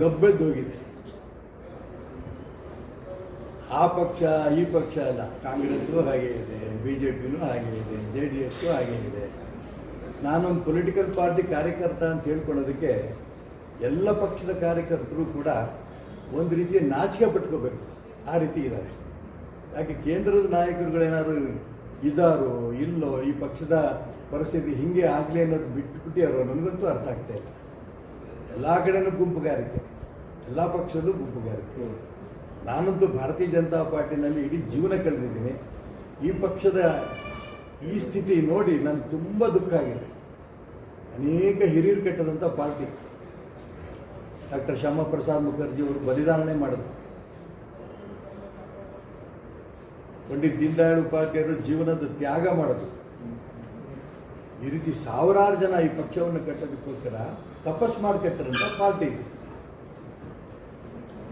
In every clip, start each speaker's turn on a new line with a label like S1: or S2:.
S1: ಗಬ್ಬೆದ್ದು ಹೋಗಿದೆ. ಆ ಪಕ್ಷ, ಈ ಪಕ್ಷ ಅಲ್ಲ. ಕಾಂಗ್ರೆಸ್ಸು ಹಾಗೆ ಇದೆ ಬಿ ಜೆ ಪಿನೂ ಹಾಗೆ ಇದೆ, ಜೆ ಡಿ ಎಸ್ಸು ಹಾಗೆ ಇದೆ. ನಾನೊಂದು ಪೊಲಿಟಿಕಲ್ ಪಾರ್ಟಿ ಕಾರ್ಯಕರ್ತ ಅಂತ ಹೇಳ್ಕೊಳ್ಳೋದಕ್ಕೆ ಎಲ್ಲ ಪಕ್ಷದ ಕಾರ್ಯಕರ್ತರು ಕೂಡ ಒಂದು ರೀತಿಯ ನಾಚಿಕೆ ಪಟ್ಕೋಬೇಕು. ಆ ರೀತಿ ಇದ್ದಾರೆ. ಯಾಕೆ ಕೇಂದ್ರದ ನಾಯಕರುಗಳೇನಾದ್ರು ಇದ್ದಾರೋ ಇಲ್ಲೋ ಈ ಪಕ್ಷದ ಪರಿಸ್ಥಿತಿ ಹಿಂಗೆ ಆಗಲಿ ಅನ್ನೋದು ಬಿಟ್ಟುಬಿಟ್ಟಿಯಾರೋ ನನಗಂತೂ ಅರ್ಥ ಆಗ್ತಾ ಇಲ್ಲ. ಎಲ್ಲ ಕಡೆನೂ ಗುಂಪುಗಾರಿಕೆ, ಎಲ್ಲ ಪಕ್ಷದಲ್ಲೂ ಗುಂಪುಗಾರಿಕೆ. ನಾನಂತೂ ಭಾರತೀಯ ಜನತಾ ಪಾರ್ಟಿನಲ್ಲಿ ಇಡೀ ಜೀವನ ಕಳೆದಿದ್ದೀನಿ. ಈ ಪಕ್ಷದ ಈ ಸ್ಥಿತಿ ನೋಡಿ ನನಗೆ ತುಂಬ ದುಃಖ ಆಗಿದೆ. ಅನೇಕ ಹಿರಿಯರು ಕೆಟ್ಟದಂಥ ಪಾರ್ಟಿ. ಡಾಕ್ಟರ್ ಶ್ಯಾಮ ಪ್ರಸಾದ್ ಮುಖರ್ಜಿ ಅವರು ಬಲಿದಾನನೆ ಮಾಡಿದ್ರು. ಪಂಡಿತ್ ದೀನದಯಾಳ್ ಉಪಾಧ್ಯಾಯರು ಜೀವನದ ತ್ಯಾಗ ಮಾಡೋದು ಈ ರೀತಿ ಸಾವಿರಾರು ಜನ ಈ ಪಕ್ಷವನ್ನು ಕಟ್ಟೋದಕ್ಕೋಸ್ಕರ ತಪಸ್ ಮಾಡಿ ಕಟ್ಟರಂತ ಪಾರ್ಟಿ.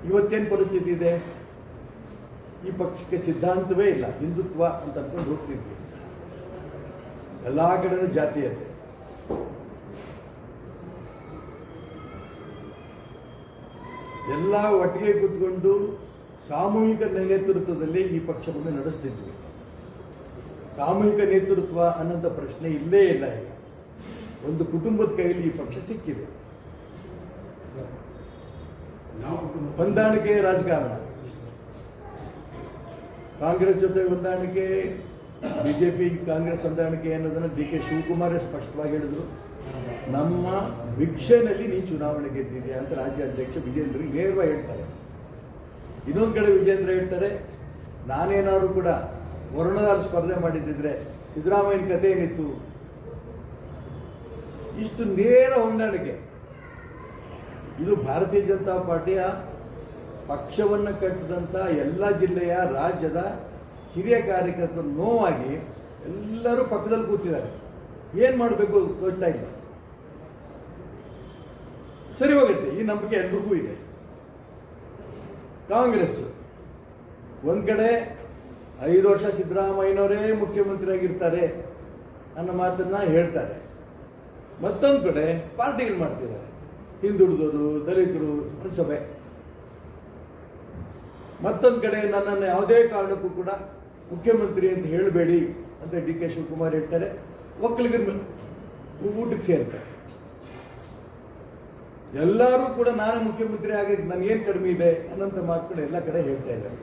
S1: ಇವತ್ತೇನು ಪರಿಸ್ಥಿತಿ ಇದೆ? ಈ ಪಕ್ಷಕ್ಕೆ ಸಿದ್ಧಾಂತವೇ ಇಲ್ಲ, ಹಿಂದುತ್ವ ಅಂತ ಅನ್ಕೊಂಡು ಹೋಗ್ತಿದ್ವಿ. ಎಲ್ಲ ಕಡೆನೂ ಜಾತೀಯತೆ ಎಲ್ಲ ಒಟ್ಟಿಗೆ ಕೂತ್ಕೊಂಡು ಸಾಮೂಹಿಕ ನೇತೃತ್ವದಲ್ಲಿ ಈ ಪಕ್ಷವನ್ನು ನಡೆಸ್ತಿದ್ವಿ. ಸಾಮೂಹಿಕ ನೇತೃತ್ವ ಅನ್ನೋಂಥ ಪ್ರಶ್ನೆ ಇಲ್ಲೇ ಇಲ್ಲ ಈಗ. ಒಂದು ಕುಟುಂಬದ ಕೈಯಲ್ಲಿ ಈ ಪಕ್ಷ ಸಿಕ್ಕಿದೆ. ಹೊಂದಾಣಿಕೆ ರಾಜಕಾರಣ. ಕಾಂಗ್ರೆಸ್ ಜೊತೆ ಹೊಂದಾಣಿಕೆ ಬಿಜೆಪಿ ಕಾಂಗ್ರೆಸ್ ಹೊಂದಾಣಿಕೆ ಅನ್ನೋದನ್ನು ಡಿ ಕೆ ಶಿವಕುಮಾರೇ ಸ್ಪಷ್ಟವಾಗಿ ಹೇಳಿದ್ರು. ನಮ್ಮ ಭಿಕ್ಷೆನಲ್ಲಿ ನೀ ಚುನಾವಣೆ ಗೆದ್ದಿದೆ ಅಂತ ರಾಜ್ಯ ಅಧ್ಯಕ್ಷ ವಿಜೇಂದ್ರ ನೇರವಾಗಿ ಹೇಳ್ತಾರೆ. ಇನ್ನೊಂದು ಕಡೆ ವಿಜೇಂದ್ರ ಹೇಳ್ತಾರೆ ನಾನೇನಾದ್ರು ಕೂಡ ವರುಣದಾರ ಸ್ಪರ್ಧೆ ಮಾಡಿದ್ದಿದ್ರೆ ಸಿದ್ದರಾಮಯ್ಯನ ಕಥೆ ಏನಿತ್ತು? ಇಷ್ಟು ನೇರ ಹೊಂದಾಣಿಕೆ. ಇದು ಭಾರತೀಯ ಜನತಾ ಪಾರ್ಟಿಯ ಪಕ್ಷವನ್ನು ಕಟ್ಟಿದಂಥ ಎಲ್ಲ ಜಿಲ್ಲೆಯ ರಾಜ್ಯದ ಹಿರಿಯ ಕಾರ್ಯಕರ್ತರು ನೋವಾಗಿ ಎಲ್ಲರೂ ಪಕ್ಕದಲ್ಲಿ ಕೂತಿದ್ದಾರೆ. ಏನು ಮಾಡಬೇಕು ತೋಚ್ತಾ ಇಲ್ಲ. ಸರಿ ಹೋಗುತ್ತೆ, ಈ ನಂಬಿಕೆ ಎಲ್ರಿಗೂ ಇದೆ. ಕಾಂಗ್ರೆಸ್, ಒಂದು ಕಡೆ ಐದು ವರ್ಷ ಸಿದ್ದರಾಮಯ್ಯನವರೇ ಮುಖ್ಯಮಂತ್ರಿ ಆಗಿರ್ತಾರೆ ಅನ್ನೋ ಮಾತನ್ನ ಹೇಳ್ತಾರೆ. ಮತ್ತೊಂದು ಕಡೆ ಪಾರ್ಟಿಗಳು ಮಾಡ್ತಿದ್ದಾರೆ. ಹಿಂದುಳಿದವರು ದಲಿತರು ಸಭೆ ಮತ್ತೊಂದು ಕಡೆ ನನ್ನನ್ನು ಯಾವುದೇ ಕಾರಣಕ್ಕೂ ಕೂಡ ಮುಖ್ಯಮಂತ್ರಿ ಅಂತ ಹೇಳಬೇಡಿ ಅಂತ ಡಿ ಕೆ ಶಿವಕುಮಾರ್ ಹೇಳ್ತಾರೆ. ಒಕ್ಕಲಿಗರ ಊಟಕ್ಕೆ ಸೇರ್ತಾರೆ. ಎಲ್ಲರೂ ಕೂಡ ನಾನು ಮುಖ್ಯಮಂತ್ರಿ ಆಗಿ ನನಗೇನು ಕಡಿಮೆ ಇದೆ ಅನ್ನೋಂಥ ಮಾತುಗಳು ಎಲ್ಲ ಕಡೆ ಹೇಳ್ತಾ ಇದ್ದಾರೆ.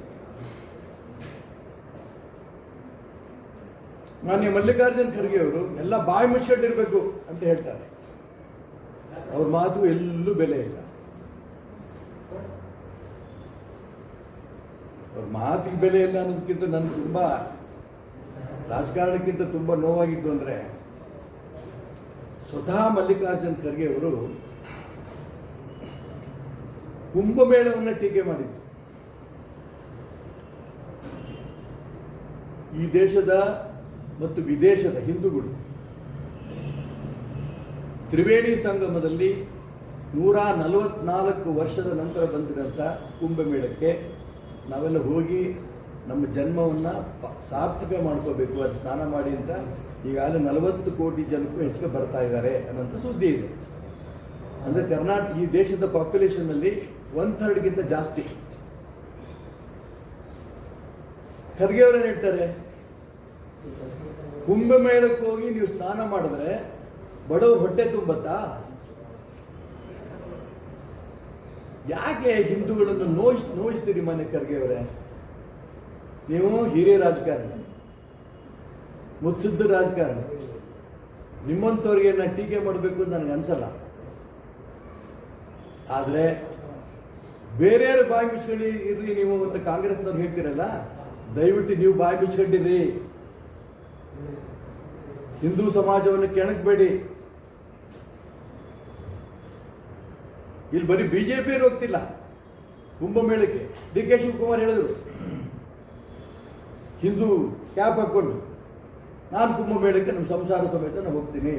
S1: ಮಾನ್ಯ ಮಲ್ಲಿಕಾರ್ಜುನ್ ಖರ್ಗೆ ಅವರು, ಎಲ್ಲ ಬಾಯಿ ಮುಚ್ಕೊಂಡಿರ್ಬೇಕು ಅಂತ ಹೇಳ್ತಾರೆ. ಅವ್ರ ಮಾತು ಎಲ್ಲೂ ಬೆಲೆ ಇಲ್ಲ. ಅವ್ರ ಮಾತಿಗೆ ಬೆಲೆ ಇಲ್ಲ ಅನ್ನೋದಕ್ಕಿಂತ ನನಗೆ ತುಂಬ ರಾಜಕಾರಣಕ್ಕಿಂತ ತುಂಬ ನೋವಾಗಿದ್ದು ಅಂದರೆ, ಸ್ವತಃ ಮಲ್ಲಿಕಾರ್ಜುನ್ ಖರ್ಗೆ ಅವರು ಕುಂಭಮೇಳವನ್ನು ಟೀಕೆ ಮಾಡಿದ್ರು. ಈ ದೇಶದ ಮತ್ತು ವಿದೇಶದ ಹಿಂದೂಗಳು. ತ್ರಿವೇಣಿ ಸಂಗಮದಲ್ಲಿ ನೂರ ನಲವತ್ನಾಲ್ಕು ವರ್ಷದ ನಂತರ ಬಂದಿರೋಂಥ ಕುಂಭಮೇಳಕ್ಕೆ ನಾವೆಲ್ಲ ಹೋಗಿ ನಮ್ಮ ಜನ್ಮವನ್ನು ಸಾರ್ಥಕ ಮಾಡ್ಕೋಬೇಕು, ಅಲ್ಲಿ ಸ್ನಾನ ಮಾಡಿ ಅಂತ ಈಗಾಗಲೇ ನಲವತ್ತು ಕೋಟಿ ಜನಕ್ಕೂ ಹೆಚ್ಚಿಗೆ ಬರ್ತಾ ಇದ್ದಾರೆ ಅನ್ನೋಂಥ ಸುದ್ದಿ ಇದೆ. ಅಂದರೆ ಕರ್ನಾಟಕ ಈ ದೇಶದ ಪಾಪ್ಯುಲೇಷನ್ನಲ್ಲಿ ಒನ್ ಥರ್ಡ್ಗಿಂತ ಜಾಸ್ತಿ. ಖರ್ಗೆ ಹೇಳ್ತಾರೆ? ಕುಂಭಮೇಳಕ್ಕೆ ಹೋಗಿ ನೀವು ಸ್ನಾನ ಮಾಡಿದ್ರೆ ಬಡವ ಹೊಟ್ಟೆ ತುಂಬತ್ತಾ? ಯಾಕೆ ಹಿಂದೂಗಳನ್ನು ನೋಯಿಸ್, ನೋಯಿಸ್ತೀರಿ ಮನೆ ಖರ್ಗೆ ಅವರೇ? ನೀವು ಹಿರಿಯ ರಾಜಕಾರಣಿ, ಮುತ್ಸಿದ್ದ ರಾಜಕಾರಣಿ. ನಿಮ್ಮಂಥವ್ರಿಗೆ ನಾನು ಟೀಕೆ ಮಾಡಬೇಕು ಅಂತ ನನಗೆ ಅನ್ಸಲ್ಲ. ಆದರೆ ಬೇರೆಯವ್ರ ಬಾಯಿ ಮುಚ್ಕೊಂಡು ಇರ್ರಿ ನೀವು ಅಂತ ಕಾಂಗ್ರೆಸ್ನವ್ರು ಹೇಳ್ತೀರಲ್ಲ, ದಯವಿಟ್ಟು ನೀವು ಬಾಯಿ ಮುಚ್ಕೊಂಡಿರ್ರಿ. ಹಿಂದೂ ಸಮಾಜವನ್ನು ಕೆಣಕಬೇಡಿ. ಇಲ್ಲಿ ಬರೀ ಬಿ ಜೆ ಹೋಗ್ತಿಲ್ಲ ಕುಂಭಮೇಳಕ್ಕೆ ಡಿ ಕೆ ಶಿವಕುಮಾರ್ ಹೇಳಿದರು. ಹಿಂದೂ ಕ್ಯಾಪ್ ಹಾಕ್ಕೊಂಡು ನಾನು ಕುಂಭಮೇಳಕ್ಕೆ ನಮ್ಮ ಸಂಸಾರ ಸಮೇತ ನಾನು ಹೋಗ್ತೀನಿ.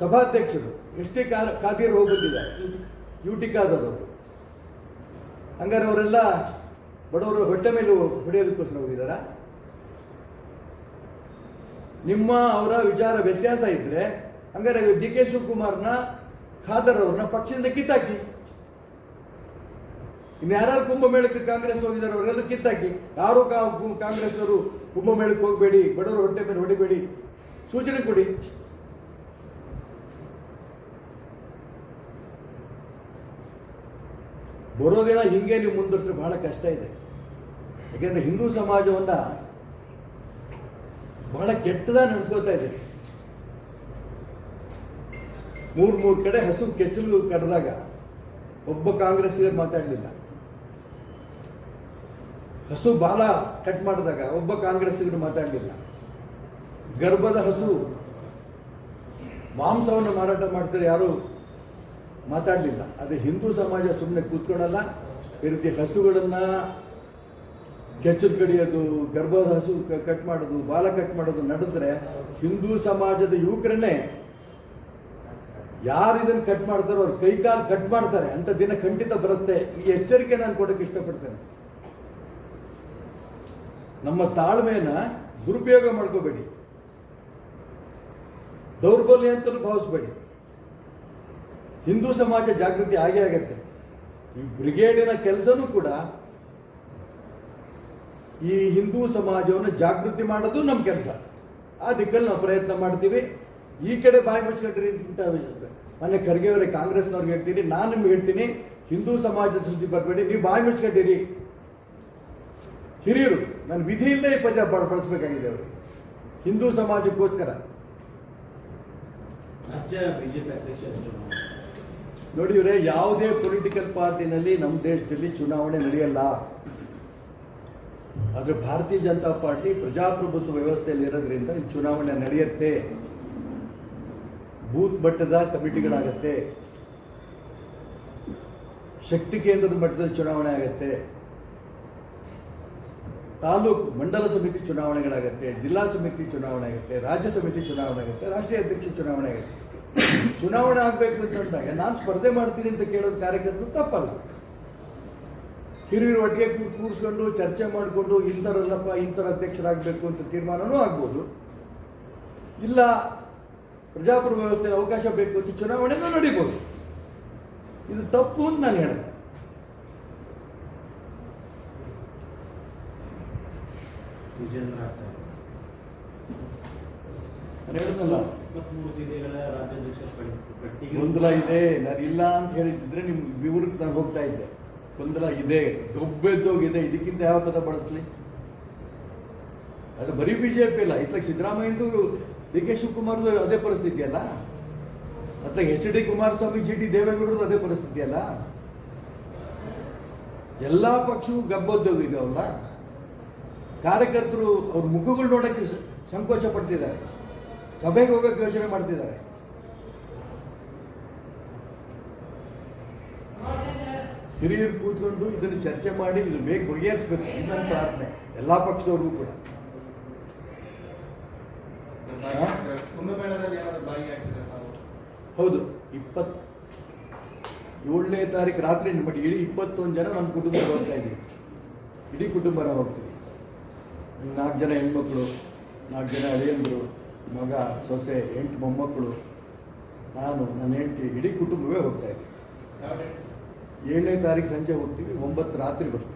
S1: ಸಭಾಧ್ಯಕ್ಷರು ಎಷ್ಟೇ ಕಾ ಖಾದಿಯರು ಹೋಗ್ಬಿಟ್ಟಿದ್ದಾರೆ. U T Khader. ಅವರು ಹಂಗಾರೆ ಅವರೆಲ್ಲ ಬಡವರು ಹೊಟ್ಟೆ ಮೇಲೆ ಹೊಡೆಯೋದಕ್ಕೋಸ್ಕರ ಹೋಗಿದ್ದಾರಾ? ನಿಮ್ಮ ಅವರ ವಿಚಾರ ವ್ಯತ್ಯಾಸ ಇದ್ರೆ, ಹಂಗಾರೆ ಡಿ ಕೆ ಶಿವಕುಮಾರ್ನ ಖಾದರ್ ಅವ್ರನ್ನ ಪಕ್ಷದಿಂದ ಕಿತ್ತಾಕಿ. ಇನ್ನು ಯಾರು ಕುಂಭಮೇಳಕ್ಕೆ ಕಾಂಗ್ರೆಸ್ ಹೋಗಿದ್ದಾರೆ ಅವರೆಲ್ಲ ಕಿತ್ತಾಕಿ. ಯಾರು ಕಾಂಗ್ರೆಸ್ನವರು ಕುಂಭಮೇಳಕ್ಕೆ ಹೋಗಬೇಡಿ, ಬಡವರು ಹೊಟ್ಟೆ ಮೇಲೆ ಹೊಡಿಬೇಡಿ, ಸೂಚನೆ ಕೊಡಿ. ಬರೋದಿನ ಹಿಂಗೆ ನೀವು ಮುಂದುವರಿಸಿದ್ರೆ ಬಹಳ ಕಷ್ಟ ಇದೆ. ಯಾಕೆಂದ್ರೆ ಹಿಂದೂ ಸಮಾಜವನ್ನ ಬಹಳ ಕೆಟ್ಟದಾಗಿ ನಡೆಸ್ಕೋತಾ ಇದೆ ಮೂರು ಮೂರು ಕಡೆ ಹಸು ಕೆಚ್ಚಲು ಕಡ್ದಾಗ ಒಬ್ಬ ಕಾಂಗ್ರೆಸ್ಸಿಗರು ಮಾತಾಡಲಿಲ್ಲ. ಹಸು ಬಾಲ ಕಟ್ ಮಾಡಿದಾಗ ಒಬ್ಬ ಕಾಂಗ್ರೆಸ್ಸಿಗರು ಮಾತಾಡಲಿಲ್ಲ. ಗರ್ಭದ ಹಸು ಮಾಂಸವನ್ನು ಮಾರಾಟ ಮಾಡ್ತಾರೆ ಯಾರು ಮಾತಾಡಲಿಲ್ಲ. ಅದೇ ಹಿಂದೂ ಸಮಾಜ ಸುಮ್ಮನೆ ಕೂತ್ಕೊಳ್ಳಲ್ಲ, ಈ ರೀತಿ ಹಸುಗಳನ್ನ ಕೆಚ್ಚಲು ಕಡಿಯೋದು ಗರ್ಭದ ಹಸು ಕಟ್ ಮಾಡೋದು, ಬಾಲ ಕಟ್ ಮಾಡೋದು ನಡೆದ್ರೆ ಹಿಂದೂ ಸಮಾಜದ ಯುವಕರನ್ನೇ ಯಾರು ಇದನ್ನು ಕಟ್ ಮಾಡ್ತಾರೋ ಅವ್ರು ಕೈಕಾಲು ಕಟ್ ಮಾಡ್ತಾರೆ. ಅಂತ ದಿನ ಖಂಡಿತ ಬರುತ್ತೆ. ಈ ಎಚ್ಚರಿಕೆ ನಾನು ಕೊಡಕ್ಕೆ ಇಷ್ಟಪಡ್ತೇನೆ. ನಮ್ಮ ತಾಳ್ಮೆಯನ್ನ ದುರುಪಯೋಗ ಮಾಡ್ಕೋಬೇಡಿ. ದೌರ್ಬಲ್ಯ ಅಂತಲೂ ಭಾವಿಸ್ಬೇಡಿ. ಹಿಂದೂ ಸಮಾಜ ಜಾಗೃತಿ ಆಗೇ ಆಗತ್ತೆ. ಈ ಬ್ರಿಗೇಡಿನ ಕೆಲಸನೂ ಕೂಡ ಈ ಹಿಂದೂ ಸಮಾಜವನ್ನು ಜಾಗೃತಿ ಮಾಡೋದು ನಮ್ಮ ಕೆಲಸ. ಆ ದಿಕ್ಕಲ್ಲಿ ನಾವು ಪ್ರಯತ್ನ ಮಾಡ್ತೀವಿ. ಈ ಕಡೆ ಬಾಯಿ ಮುಚ್ಕೊಂಡ್ರಿ ಅಂತ ಮೊನ್ನೆ ಖರ್ಗೆ ಅವರೇ ಕಾಂಗ್ರೆಸ್ನವ್ರಿಗೆ ಹೇಳ್ತೀನಿ ನಾನು ನಿಮ್ಗೆ ಹೇಳ್ತೀನಿ ಹಿಂದೂ ಸಮಾಜದ ಸುದ್ದಿ ಬರಬೇಡಿ ನೀವು ಬಾಯಿ ಮುಚ್ಕೊಂಡಿರಿ. ಹಿರಿಯರು ನಾನು ವಿಧಿ ಇಲ್ಲದೆ ಈ ಪದ ಬಳಸಬೇಕಾಗಿದೆ ಬಳಸ್ಬೇಕಾಗಿದೆ ಅವರು. ಹಿಂದೂ ಸಮಾಜಕ್ಕೋಸ್ಕರ.
S2: ರಾಜ್ಯ ಬಿಜೆಪಿ ಅಧ್ಯಕ್ಷ
S1: ನೋಡಿ ಇವರೇ ಯಾವುದೇ ಪೊಲಿಟಿಕಲ್ ಪಾರ್ಟಿನಲ್ಲಿ ನಮ್ಮ ದೇಶದಲ್ಲಿ ಚುನಾವಣೆ ನಡೆಯಲ್ಲ. ಆದರೆ ಭಾರತೀಯ ಜನತಾ ಪಾರ್ಟಿ ಪ್ರಜಾಪ್ರಭುತ್ವ ವ್ಯವಸ್ಥೆಯಲ್ಲಿ ಇರೋದ್ರಿಂದ ಈ ಚುನಾವಣೆ ನಡೆಯುತ್ತೆ. ಬೂತ್ ಮಟ್ಟದ ಕಮಿಟಿಗಳಾಗತ್ತೆ. ಶಕ್ತಿ ಕೇಂದ್ರದ ಮಟ್ಟದಲ್ಲಿ ಚುನಾವಣೆ ಆಗುತ್ತೆ. ತಾಲೂಕು ಮಂಡಲ ಸಮಿತಿ ಚುನಾವಣೆಗಳಾಗತ್ತೆ, ಜಿಲ್ಲಾ ಸಮಿತಿ ಚುನಾವಣೆ ಆಗುತ್ತೆ, ರಾಜ್ಯ ಸಮಿತಿ ಚುನಾವಣೆ ಆಗುತ್ತೆ, ರಾಷ್ಟ್ರೀಯ ಅಧ್ಯಕ್ಷ ಚುನಾವಣೆ ಆಗುತ್ತೆ. ಚುನಾವಣೆ ಆಗಬೇಕು ಅಂತ ಅಂದಾಗ ನಾನು ಸ್ಪರ್ಧೆ ಮಾಡ್ತೀನಿ ಅಂತ ಕೇಳೋದು ಕಾರ್ಯಕರ್ತರು ತಪ್ಪಲ್ಲ. ಹಿರಿಯರು ಒಟ್ಟಿಗೆ ಕೂರಿಸ್ಕೊಂಡು ಚರ್ಚೆ ಮಾಡಿಕೊಂಡು ಇಂಥರಲ್ಲಪ್ಪ ಇಂಥರ ಅಧ್ಯಕ್ಷರಾಗಬೇಕು ಅಂತ ತೀರ್ಮಾನವೂ ಆಗ್ಬೋದು. ಇಲ್ಲ ಪ್ರಜಾಪ್ರಭುತ್ವ ವ್ಯವಸ್ಥೆಯಲ್ಲಿ ಅವಕಾಶ ಬೇಕು ಅಂತ ಚುನಾವಣೆನೂ ನಡೀಬೋದು. ಇದು ತಪ್ಪು ಅಂತ ನಾನು ಹೇಳಿದೆ. ನಾನು ಹೇಳಿದ್ನಲ್ಲ. ಗೊಂದಲ ಇದೆ ನಾನು ಇಲ್ಲ ಅಂತ ಹೇಳಿದ್ರೆ ನಿಮ್ ವಿವರಕ್ಕೆ ನಾನು ಹೋಗ್ತಾ ಇದ್ದೆ. ಗೊಂದಲ ಇದೆ ಗೊಬ್ಬೆದ್ದೋಗಿದೆ ಇದಕ್ಕಿಂತ ಯಾವ ಪದ ಬಳಸಲಿ? ಅದು ಬರೀ ಬಿ ಜೆ ಪಿ ಇಲ್ಲ ಇತ್ತ ಸಿದ್ದರಾಮಯ್ಯಂದು ಡಿ ಕೆ ಶಿವಕುಮಾರ್ ಅದೇ ಪರಿಸ್ಥಿತಿ ಅಲ್ಲ? ಅಥವಾ H D Kumaraswamy, G D ದೇವೇಗೌಡರು ಅದೇ ಪರಿಸ್ಥಿತಿ ಅಲ್ಲ? ಎಲ್ಲ ಪಕ್ಷವೂ ಗಬ್ಬೊದ್ದೋಗಿದಾವಲ್ಲ ಕಾರ್ಯಕರ್ತರು ಅವ್ರ ಮುಖಗಳು ನೋಡೋಕ್ಕೆ ಸಂಕೋಚ ಪಡ್ತಿದ್ದಾರೆ. ಸಭೆಗೆ ಹೋಗೋಕೆ ಯೋಚನೆ ಮಾಡ್ತಿದ್ದಾರೆ. ಹಿರಿಯರು ಕೂತ್ಕೊಂಡು ಇದನ್ನು ಚರ್ಚೆ ಮಾಡಿ ಇದು ಬೇಗ ಬಗೆಹರಿಸ್ಬೇಕು. ಇದು ನನ್ನ ಪ್ರಾರ್ಥನೆ. ಎಲ್ಲ ಪಕ್ಷದವ್ರಿಗೂ ಕೂಡ. ಹೌದು. ಇಪ್ಪತ್ ಏಳನೇ ತಾರೀಕು ರಾತ್ರಿ ಬಟ್ ಇಡೀ ಇಪ್ಪತ್ತೊಂದು ಜನ ನಮ್ಮ ಕುಟುಂಬ ಹೋಗ್ತಾ ಇದ್ದೀವಿ. ಇಡೀ ಕುಟುಂಬನ ಹೋಗ್ತೀವಿ. ನಾಲ್ಕು ಜನ ಹೆಣ್ಮಕ್ಳು ನಾಲ್ಕು ಜನ ಅಳಿಯಂದರು ಮಗ ಸೊಸೆ ಎಂಟು ಮೊಮ್ಮಕ್ಕಳು. ನಾನು ನನ್ನ ಹೆಂಡತಿ ಇಡೀ ಕುಟುಂಬವೇ ಹೋಗ್ತಾ ಇದ್ದೀವಿ. ಏಳನೇ ತಾರೀಕು ಸಂಜೆ ಹೋಗ್ತೀವಿ ಒಂಬತ್ತು ರಾತ್ರಿ ಬರ್ತೀವಿ